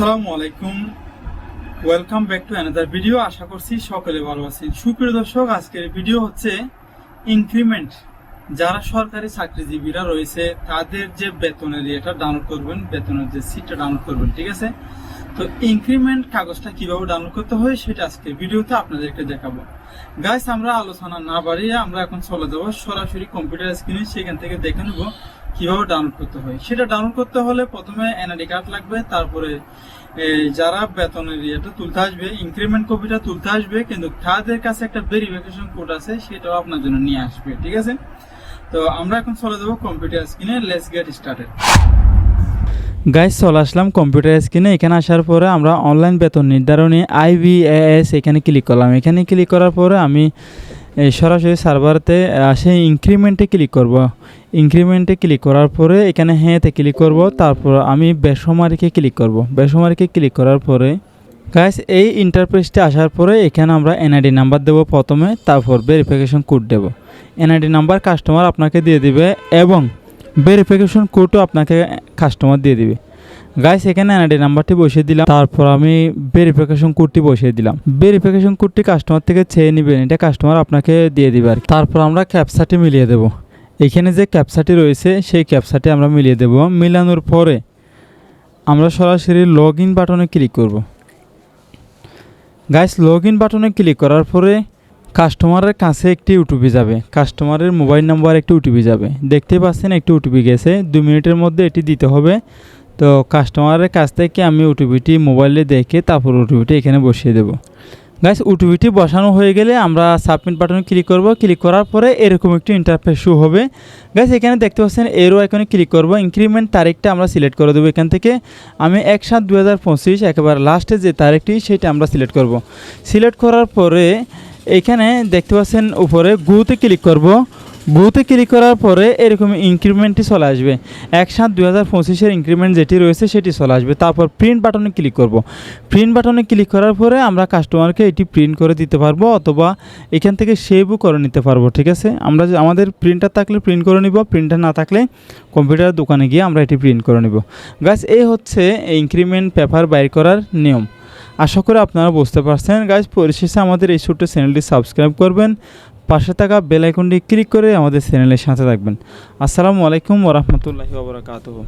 আসসালামু আলাইকুম। Welcome back to another video আশা করছি সকলে ভালো আছেন। সুপ্রিয় দর্শক, আজকের ভিডিও হচ্ছে ইনক্রিমেন্ট যারা সরকারি চাকরিজীবীরা রয়েছে, তাদের যে বেতনের ইয়েটা ডাউনলোড করবেন, বেতনের যে সিটটা ডাউনলোড করবেন, ঠিক আছে? তো ইনক্রিমেন্ট কাগজটা কীভাবে ডাউনলোড করতে হয়, সেটা আজকের ভিডিওতে আপনাদেরকে দেখাবো। গাইস আমরা আলোচনা না বাড়িয়ে আমরা এখন চলে যাব। সরাসরি কম্পিউটার স্ক্রিনে সেখান থেকে দেখে নেব কীভাবে ডাউনলোড করতে হয়? সেটা ডাউনলোড করতে হলে প্রথমে এনআইডি কার্ড লাগবে, তারপরে যারা বেতনের ইয়েটা তুলতে আসবে ইনক্রিমেন্ট কপিটা তুলতে আসবে, কিন্তু তাদের কাছে একটা ভেরিফিকেশন কোড আছে, সেটাও আপনার জন্য নিয়ে আসবে, ঠিক আছে? তো আমরা এখন চলে যাব কম্পিউটার স্ক্রিনে লেটস গেট স্টার্টেড গাইস চলে আসলাম কম্পিউটার স্ক্রিনে এখানে আসার পরে আমরা অনলাইন বেতন নির্ধারণী আইবিএএস এখানে ক্লিক করলাম। এখানে ক্লিক করার পরে আমি সরাসরি সার্ভারতে আসে ইনক্রিমেন্টে ক্লিক করব। ইনক্রিমেন্টে ক্লিক করার পরে এখানে হ্যাঁতে ক্লিক করব, তারপর আমি বেসমারিকে ক্লিক করব। বেসমারিকে ক্লিক করার পরে গাইস এই ইন্টারপ্রেসটা আসার পরে এখানে আমরা এনআইডি নাম্বার দেবো প্রথমে, তারপর ভেরিফিকেশন কোড দেব। এনআইডি নাম্বার কাস্টমার আপনাকে দিয়ে দিবে এবং ভেরিফিকেশন কোডও আপনাকে কাস্টমার দিয়ে দিবে। গাইস এখানে এনআইডি নাম্বারটি বসিয়ে দিলাম। তারপর আমি ভেরিফিকেশন কোডটি বসিয়ে দিলাম। ভেরিফিকেশন কোডটি কাস্টমার থেকে চেয়ে নেবেন। এটা কাস্টমার আপনাকে দিয়ে দিবে আর তারপর আমরা ক্যাপসাটি মিলিয়ে দেব। এখানে যে ক্যাপসাটি রয়েছে, সেই ক্যাপসাটি আমরা মিলিয়ে দেব। মিলানোর পরে আমরা সরাসরি লগ ইন বাটনে ক্লিক করব। গাইস লগ ইন বাটনে ক্লিক করার পরে কাস্টমারের কাছে একটি ওটিপি যাবে। কাস্টমারের মোবাইল নাম্বার একটি ওটিপি যাবে। দেখতে পাচ্ছেন, একটি ওটিপি গেছে। দু মিনিটের মধ্যে এটি দিতে হবে। তো কাস্টমারের কাছ থেকে আমি ওটিপিটি মোবাইলে দেখে তারপর ওটিপিটি এখানে বসিয়ে দেবো। গাইস ওটিপিটি বসানো হয়ে গেলে আমরা সাবমিট বাটনে ক্লিক করব। ক্লিক করার পরে এরকম একটি ইন্টারফেস শো হবে। গাইস এখানে দেখতে পাচ্ছেন এরও এখানে ক্লিক করব। ইনক্রিমেন্ট তারিখটা আমরা সিলেক্ট করে দেবো এখান থেকে। আমি এক সাত দু হাজার পঁচিশ, একেবারে লাস্টে যে তারিখটি সেটা আমরা সিলেক্ট করব। সিলেক্ট করার পরে এখানে দেখতে পাচ্ছেন উপরে গুতে ক্লিক করব। গুতে ক্লিক করার পরে এরকম ইনক্রিমেন্টটি চলে আসবে। এক সাত দু হাজার পঁচিশের ইনক্রিমেন্ট যেটি রয়েছে সেটি চলে আসবে। তারপর প্রিন্ট বাটনে ক্লিক করব। প্রিন্ট বাটনে ক্লিক করার পরে আমরা কাস্টমারকে এটি প্রিন্ট করে দিতে পারব অথবা এখান থেকে সেভও করে নিতে পারব, ঠিক আছে? আমরা আমাদের প্রিন্টার থাকলে প্রিন্ট করে নিব প্রিন্টার না থাকলে কম্পিউটার দোকানে গিয়ে আমরা এটি প্রিন্ট করে নিব। গাছ এই হচ্ছে ইনক্রিমেন্ট পেপার বাইর করার নিয়ম। আশা করি আপনারা বুঝতে পারছেন। গাছ পরিশেষে আমাদের এই ছোট্ট চ্যানেলটি সাবস্ক্রাইব করবেন। পাশে থাকা বেল আইকনটি ক্লিক করে আমাদের চ্যানেলের সাথে থাকবেন। আসসালামু আলাইকুম ওরহমতুল্লাহি ওবরাকাতুহু